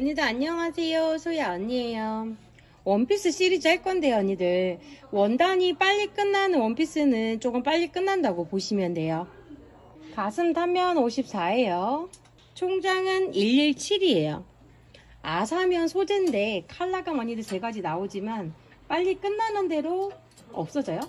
언니들 안녕하세요. 소야 언니예요. 원피스 시리즈 할 건데요, 언니들. 원단이 빨리 끝나는 원피스는 조금 빨리 끝난다고 보시면 돼요. 가슴 단면 54예요. 총장은 117이에요. 아사면 소재인데 컬러감 언니들 세 가지 나오지만 빨리 끝나는 대로 없어져요.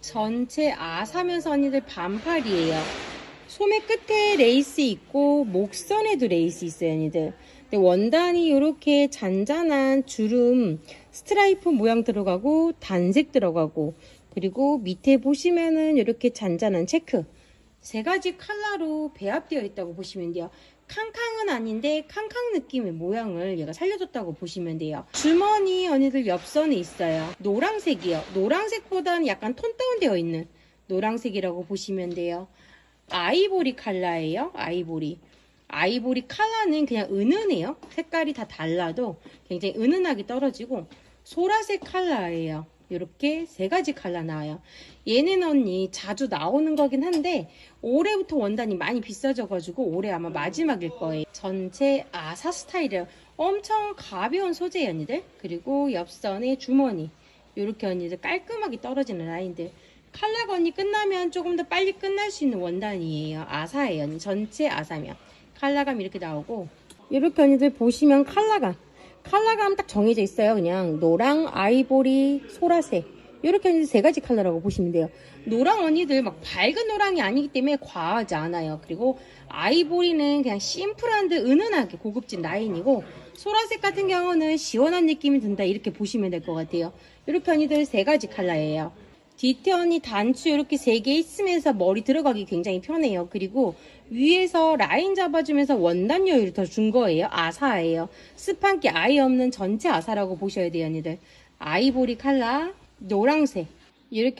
전체 아사면서 언니들 반팔이에요. 소매 끝에 레이스 있고 목선에도 레이스 있어요, 언니들. 근데 원단이 이렇게 잔잔한 주름 스트라이프 모양 들어가고 단색 들어가고 그리고 밑에 보시면은 이렇게 잔잔한 체크 세 가지 컬러로 배합되어 있다고 보시면 돼요. 캉캉은 아닌데 캉캉 느낌의 모양을 얘가 살려줬다고 보시면 돼요. 주머니 언니들 옆선에 있어요. 노란색이요. 노란색보다는 약간 톤 다운되어 있는 노란색이라고 보시면 돼요. 아이보리 컬러예요. 아이보리. 아이보리 컬러는 그냥 은은해요. 색깔이 다 달라도 굉장히 은은하게 떨어지고 소라색 컬러예요. 이렇게 세 가지 컬러 나와요. 얘는 언니 자주 나오는 거긴 한데 올해부터 원단이 많이 비싸져가지고 올해 아마 마지막일 거예요. 전체 아사 스타일이에요. 엄청 가벼운 소재예요, 언니들. 그리고 옆선에 주머니. 이렇게 언니들 깔끔하게 떨어지는 라인들. 언니 끝나면 조금 더 빨리 끝날 수 있는 원단이에요. 아사예요. 전체 아사면. 컬러감 이렇게 나오고 이렇게 언니들 보시면 컬러감 컬러감 딱 정해져 있어요. 그냥 노랑, 아이보리, 소라색 이렇게 언니들 세 가지 컬러라고 보시면 돼요. 노랑 언니들 막 밝은 노랑이 아니기 때문에 과하지 않아요. 그리고 아이보리는 그냥 심플한 듯 은은하게 고급진 라인이고 소라색 같은 경우는 시원한 느낌이 든다 이렇게 보시면 될 것 같아요. 이렇게 언니들 세 가지 컬러예요. 언니 단추 이렇게 세 개 있으면서 머리 들어가기 굉장히 편해요. 그리고 위에서 라인 잡아주면서 원단 여유를 더 준 거예요. 아사예요. 게 아예 없는 전체 아사라고 보셔야 돼요, 언니들. 아이보리 컬러, 노랑색.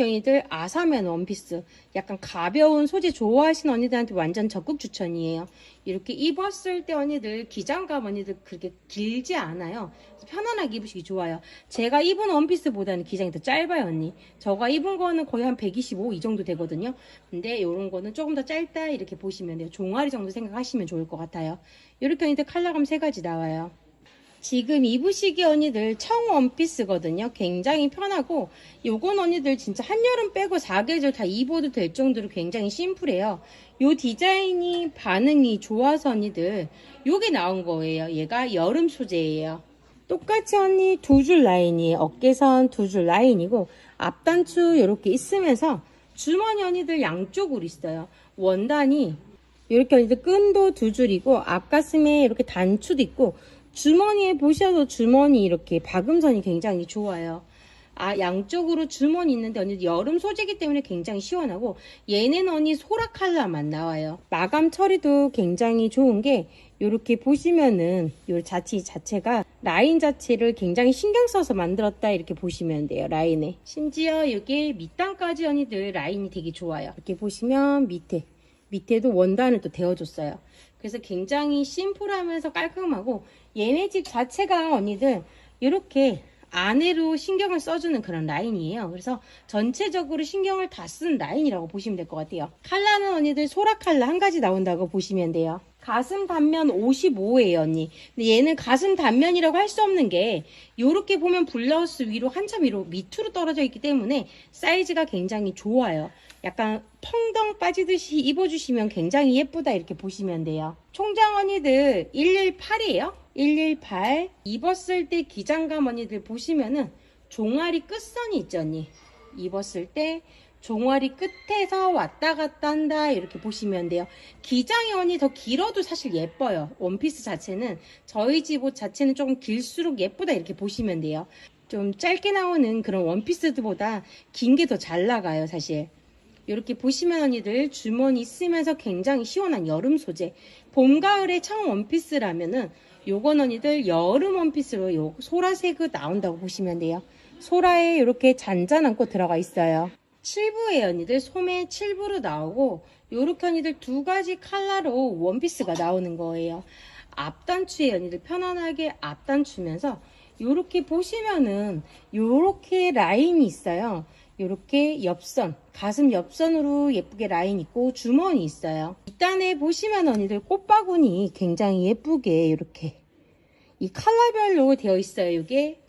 언니들 아사면 원피스. 약간 가벼운 소재 좋아하시는 언니들한테 완전 적극 추천이에요. 이렇게 입었을 때 언니들 기장감 언니들 그렇게 길지 않아요. 편안하게 입으시기 좋아요. 제가 입은 원피스보다는 기장이 더 짧아요, 언니. 저가 입은 거는 거의 한 125 이 정도 되거든요. 근데 이런 거는 조금 더 짧다 이렇게 보시면 돼요. 종아리 정도 생각하시면 좋을 것 같아요. 언니들 컬러감 세 가지 나와요. 지금 입으시기 언니들 청 원피스거든요. 굉장히 편하고 요건 언니들 진짜 한여름 빼고 4계절 다 입어도 될 정도로 굉장히 심플해요. 요 디자인이 반응이 좋아서 언니들 요게 나온 거예요. 얘가 여름 소재예요. 똑같이 언니 두 줄 라인이에요. 어깨선 두 줄 라인이고 앞단추 이렇게 있으면서 주머니 언니들 양쪽으로 있어요. 원단이 이렇게 언니들 끈도 두 줄이고 앞가슴에 이렇게 단추도 있고 주머니에 보셔도 주머니 이렇게 박음선이 굉장히 좋아요. 아 양쪽으로 주머니 있는데 언니 여름 소재이기 때문에 굉장히 시원하고 얘는 언니 소라 컬러만 나와요. 마감 처리도 굉장히 좋은 게 이렇게 보시면은 요 자체 자체가 라인 자체를 굉장히 신경 써서 만들었다 이렇게 보시면 돼요 라인에 심지어 여기 밑단까지 언니들 라인이 되게 좋아요 이렇게 보시면 밑에 밑에도 원단을 또 데워줬어요 그래서 굉장히 심플하면서 깔끔하고 얘네 집 자체가 언니들 이렇게 안으로 신경을 써주는 그런 라인이에요. 그래서 전체적으로 신경을 다 쓴 라인이라고 보시면 될 것 같아요. 컬러는 언니들 소라 컬러 한 가지 나온다고 보시면 돼요. 가슴 단면 55예요, 언니. 근데 얘는 가슴 단면이라고 할 수 없는 게 이렇게 보면 블라우스 위로 한참 위로 밑으로 떨어져 있기 때문에 사이즈가 굉장히 좋아요. 약간 펑덩 빠지듯이 입어주시면 굉장히 예쁘다 이렇게 보시면 돼요. 총장 언니들 118이에요. 118 입었을 때 기장감 언니들 보시면은 종아리 끝선이 있죠 언니 입었을 때 종아리 끝에서 왔다 갔다 한다 이렇게 보시면 돼요. 기장이 언니 더 길어도 사실 예뻐요. 원피스 자체는 저희 집 옷 자체는 조금 길수록 예쁘다 이렇게 보시면 돼요. 좀 짧게 나오는 그런 원피스보다 긴 게 더 잘 나가요 사실. 이렇게 보시면 언니들 주머니 쓰면서 굉장히 시원한 여름 소재. 봄 가을에 청 원피스라면은 요건 언니들 여름 원피스로 요 소라색이 나온다고 보시면 돼요. 소라에 이렇게 잔잔한 꽃 들어가 있어요 7부에 언니들 소매 7부로 나오고 요렇게 언니들 두 가지 컬러로 원피스가 나오는 거예요 앞단추에 언니들 편안하게 앞단추면서 요렇게 보시면은 요렇게 라인이 있어요 이렇게 옆선, 가슴 옆선으로 예쁘게 라인 있고 주머니 있어요. 뒷단에 보시면 언니들 꽃바구니 굉장히 예쁘게 이렇게 이 컬러별로 되어 있어요. 이게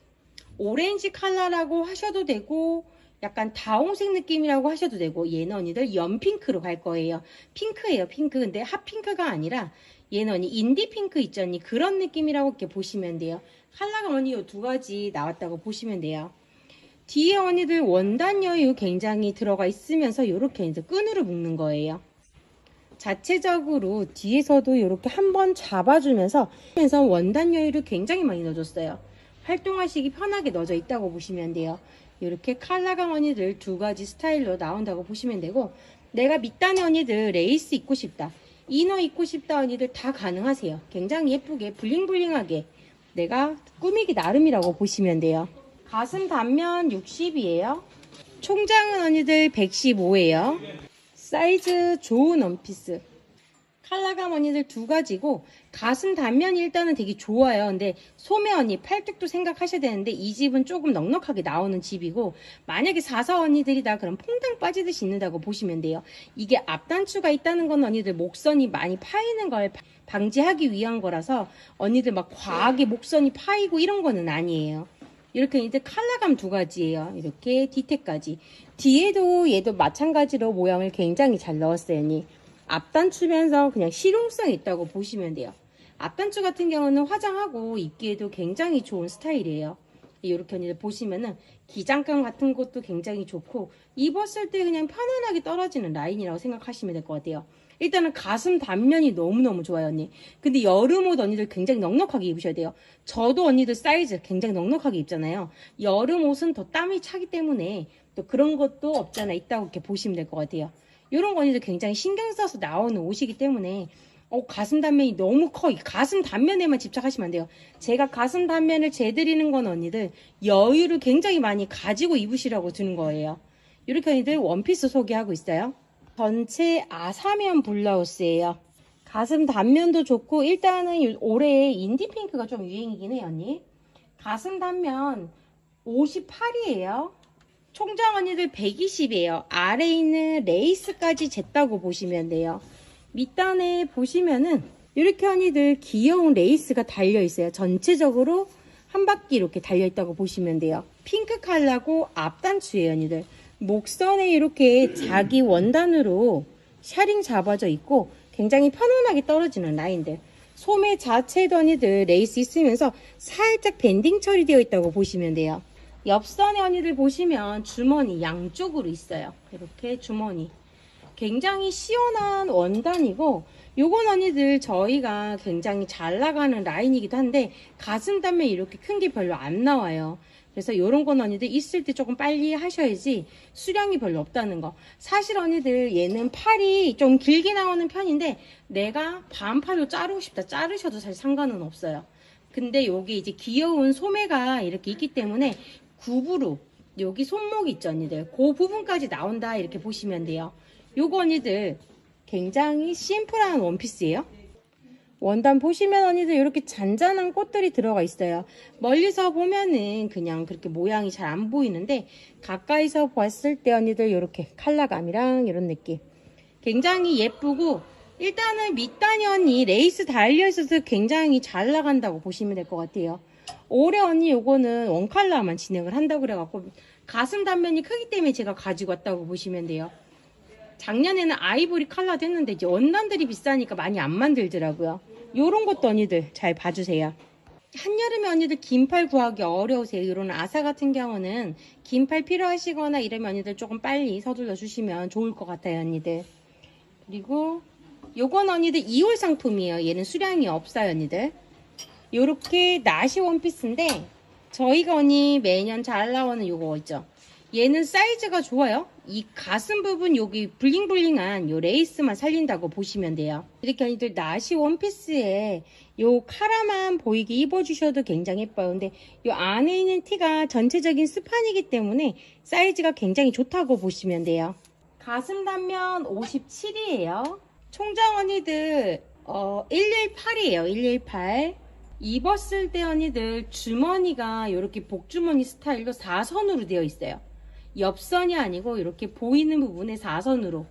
오렌지 컬러라고 하셔도 되고 약간 다홍색 느낌이라고 하셔도 되고 얘는 언니들 연핑크로 갈 거예요. 핑크예요. 핑크. 근데 핫핑크가 아니라 얘는 언니 인디 핑크 있죠 언니 그런 느낌이라고 이렇게 보시면 돼요. 컬러가 언니 요 두 가지 나왔다고 보시면 돼요. 뒤에 언니들 원단 여유 굉장히 들어가 있으면서 이렇게 이제 끈으로 묶는 거예요. 자체적으로 뒤에서도 이렇게 한번 잡아주면서 원단 여유를 굉장히 많이 넣어줬어요. 활동하시기 편하게 넣어져 있다고 보시면 돼요. 이렇게 칼라감 언니들 두 가지 스타일로 나온다고 보시면 되고 내가 밑단의 언니들 레이스 입고 싶다. 이너 입고 싶다 언니들 다 가능하세요. 굉장히 예쁘게 블링블링하게 내가 꾸미기 나름이라고 보시면 돼요. 가슴 단면 60이에요. 총장은 언니들 115예요. 사이즈 좋은 원피스. 칼라감 언니들 두 가지고 가슴 단면이 일단은 되게 좋아요. 근데 소매 언니 팔뚝도 생각하셔야 되는데 이 집은 조금 넉넉하게 나오는 집이고 만약에 사사 언니들이다 그럼 퐁당 빠지듯이 있는다고 보시면 돼요. 이게 앞단추가 있다는 건 언니들 목선이 많이 파이는 걸 바- 방지하기 위한 거라서 언니들 막 과하게 목선이 파이고 이런 거는 아니에요. 이렇게 이제 칼라감 두 가지예요. 이렇게 뒤태까지. 뒤에도 얘도 마찬가지로 모양을 굉장히 잘 넣었어요. 언니. 앞단추면서 그냥 실용성 있다고 보시면 돼요. 앞단추 같은 경우는 화장하고 입기에도 굉장히 좋은 스타일이에요. 이렇게 언니들 보시면은 기장감 같은 것도 굉장히 좋고 입었을 때 그냥 편안하게 떨어지는 라인이라고 생각하시면 될 것 같아요. 일단은 가슴 단면이 너무너무 좋아요 언니. 근데 여름 옷 언니들 굉장히 넉넉하게 입으셔야 돼요. 저도 언니들 사이즈 굉장히 넉넉하게 입잖아요. 여름 옷은 더 땀이 차기 때문에 또 그런 것도 없잖아 있다고 이렇게 보시면 될 것 같아요. 이런 거 언니들 굉장히 신경 써서 나오는 옷이기 때문에 어, 가슴 단면이 너무 커. 이 가슴 단면에만 집착하시면 안 돼요. 제가 가슴 단면을 재드리는 건 언니들 여유를 굉장히 많이 가지고 입으시라고 주는 거예요. 이렇게 언니들 원피스 소개하고 있어요. 전체 아사면 블라우스예요. 가슴 단면도 좋고 일단은 올해 인디 핑크가 좀 유행이긴 해요, 언니. 가슴 단면 58이에요. 총장 언니들 120이에요. 아래 있는 레이스까지 쟀다고 보시면 돼요. 밑단에 보시면은 이렇게 언니들 귀여운 레이스가 달려 있어요. 전체적으로 한 바퀴 이렇게 달려 있다고 보시면 돼요. 핑크 컬러고 앞단추예요, 언니들. 목선에 이렇게 자기 원단으로 샤링 잡아져 있고 굉장히 편안하게 떨어지는 라인들. 소매 자체도 언니들 레이스 있으면서 살짝 밴딩 처리되어 있다고 보시면 돼요. 옆선에 언니들 보시면 주머니 양쪽으로 있어요. 이렇게 주머니. 굉장히 시원한 원단이고 요건 언니들 저희가 굉장히 잘 나가는 라인이기도 한데 가슴 단면 이렇게 큰 게 별로 안 나와요. 그래서 요런 건 언니들 있을 때 조금 빨리 하셔야지 수량이 별로 없다는 거. 사실 언니들 얘는 팔이 좀 길게 나오는 편인데 내가 반팔로 자르고 싶다 자르셔도 사실 상관은 없어요. 근데 여기 이제 귀여운 소매가 이렇게 있기 때문에 굽으로 여기 손목 있죠 언니들 그 부분까지 나온다 이렇게 보시면 돼요. 요거 언니들 굉장히 심플한 원피스예요. 원단 보시면 언니들 이렇게 잔잔한 꽃들이 들어가 있어요. 멀리서 보면은 그냥 그렇게 모양이 잘 안 보이는데 가까이서 봤을 때 언니들 이렇게 컬러감이랑 이런 느낌. 굉장히 예쁘고 일단은 밑단이 언니 레이스 달려있어서 굉장히 잘 나간다고 보시면 될 것 같아요. 올해 언니 요거는 원칼라만 진행을 한다고 그래갖고 가슴 단면이 크기 때문에 제가 가지고 왔다고 보시면 돼요. 작년에는 아이보리 컬러도 했는데 이제 원단들이 비싸니까 많이 안 만들더라고요. 요런 것도 언니들 잘 봐주세요. 한여름에 언니들 긴팔 구하기 어려우세요. 이런 아사 같은 경우는 긴팔 필요하시거나 이러면 언니들 조금 빨리 서둘러 주시면 좋을 것 같아요, 언니들. 그리고 요건 언니들 2월 상품이에요. 얘는 수량이 없어요, 언니들. 요렇게 나시 원피스인데 저희가 언니 매년 잘 나오는 요거 있죠. 얘는 사이즈가 좋아요. 이 가슴 부분 여기 블링블링한 요 레이스만 살린다고 보시면 돼요. 이렇게 언니들 나시 원피스에 요 카라만 보이게 입어주셔도 굉장히 예뻐요. 근데 요 안에 있는 티가 전체적인 스판이기 때문에 사이즈가 굉장히 좋다고 보시면 돼요. 가슴 단면 57이에요. 총장 언니들 어 118이에요. 118. 입었을 때 언니들 주머니가 이렇게 복주머니 스타일로 4선으로 되어 있어요. 옆선이 아니고 이렇게 보이는 부분에 4선으로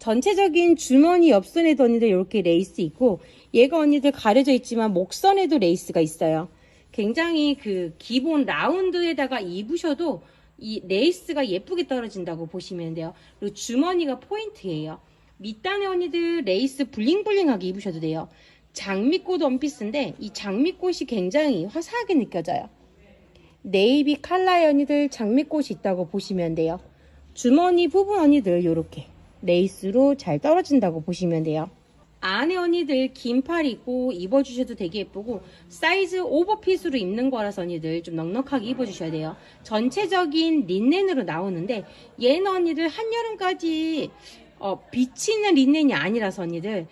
전체적인 주머니 옆선에도 언니들 이렇게 레이스 있고 얘가 언니들 가려져 있지만 목선에도 레이스가 있어요. 굉장히 그 기본 라운드에다가 입으셔도 이 레이스가 예쁘게 떨어진다고 보시면 돼요. 그리고 주머니가 포인트예요. 밑단의 언니들 레이스 블링블링하게 입으셔도 돼요. 장미꽃 원피스인데 이 장미꽃이 굉장히 화사하게 느껴져요. 네이비 칼라의 언니들 장미꽃이 있다고 보시면 돼요. 주머니 부분 언니들 요렇게 레이스로 잘 떨어진다고 보시면 돼요. 안에 언니들 긴 팔 입고 입어주셔도 되게 예쁘고 사이즈 오버핏으로 입는 거라서 언니들 좀 넉넉하게 입어주셔야 돼요. 전체적인 린넨으로 나오는데 얘는 언니들 한여름까지 어, 비치는 린넨이 아니라서 언니들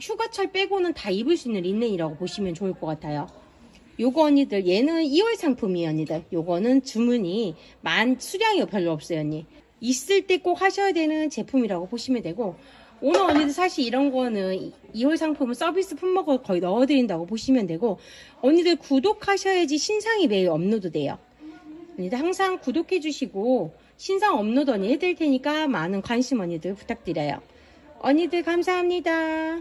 휴가철 빼고는 다 입을 수 있는 린넨이라고 보시면 좋을 것 같아요. 요거 언니들 얘는 2월 상품이에요 언니들. 요거는 주문이 만 수량이 별로 없어요 언니. 있을 때 꼭 하셔야 되는 제품이라고 보시면 되고 오늘 언니들 사실 이런 거는 2월 상품은 서비스 품목을 거의 넣어드린다고 보시면 되고 언니들 구독하셔야지 신상이 매일 업로드 돼요. 언니들 항상 구독해 주시고 신상 업로드 언니 해드릴 테니까 많은 관심 언니들 부탁드려요. 언니들 감사합니다